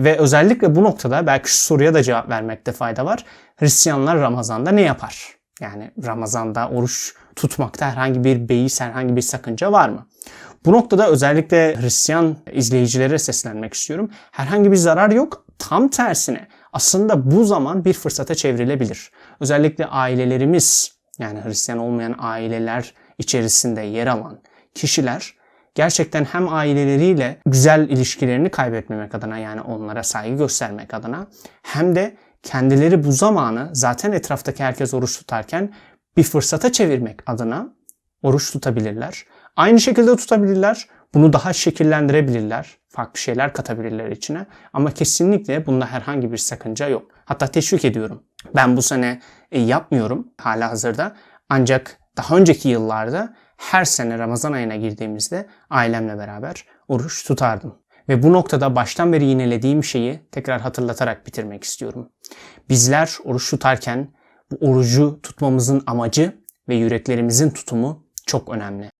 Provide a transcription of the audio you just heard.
Ve özellikle bu noktada belki şu soruya da cevap vermekte fayda var. Hristiyanlar Ramazan'da ne yapar? Yani Ramazan'da oruç tutmakta herhangi bir beis, herhangi bir sakınca var mı? Bu noktada özellikle Hristiyan izleyicilere seslenmek istiyorum. Herhangi bir zarar yok. Tam tersine aslında bu zaman bir fırsata çevrilebilir. Özellikle ailelerimiz yani Hristiyan olmayan aileler içerisinde yer alan kişiler gerçekten hem aileleriyle güzel ilişkilerini kaybetmemek adına yani onlara saygı göstermek adına hem de kendileri bu zamanı zaten etraftaki herkes oruç tutarken bir fırsata çevirmek adına oruç tutabilirler. Aynı şekilde tutabilirler. Bunu daha şekillendirebilirler. Farklı şeyler katabilirler içine. Ama kesinlikle bunda herhangi bir sakınca yok. Hatta teşvik ediyorum. Ben bu sene e, yapmıyorum hala hazırda. Ancak daha önceki yıllarda her sene Ramazan ayına girdiğimizde ailemle beraber oruç tutardım. Ve bu noktada baştan beri yinelediğim şeyi tekrar hatırlatarak bitirmek istiyorum. Bizler oruç tutarken bu orucu tutmamızın amacı ve yüreklerimizin tutumu çok önemli.